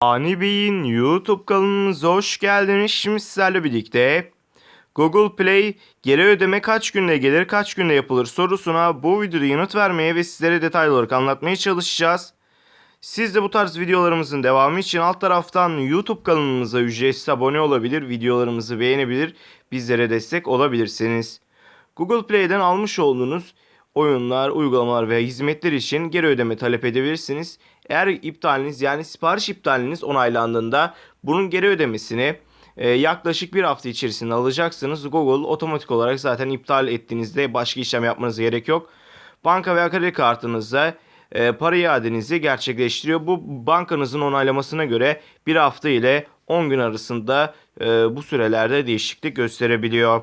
Ani Bey'in YouTube kanalımıza hoş geldiniz. Şimdi sizlerle birlikte Google Play geri ödeme kaç günde gelir, kaç günde yapılır sorusuna bu videoda yanıt vermeye ve sizlere detaylı olarak anlatmaya çalışacağız. Siz de bu tarz videolarımızın devamı için alt taraftan YouTube kanalımıza ücretsiz abone olabilir, videolarımızı beğenebilir, bizlere destek olabilirsiniz. Google Play'den almış olduğunuz oyunlar, uygulamalar veya hizmetler için geri ödeme talep edebilirsiniz. Eğer iptaliniz yani sipariş iptaliniz onaylandığında bunun geri ödemesini e, yaklaşık bir hafta içerisinde alacaksınız. Google otomatik olarak zaten iptal ettiğinizde başka işlem yapmanıza gerek yok. Banka veya kredi kartınıza e, para iadenizi gerçekleştiriyor. Bu bankanızın onaylamasına göre bir hafta ile 10 gün arasında e, bu sürelerde değişiklik gösterebiliyor.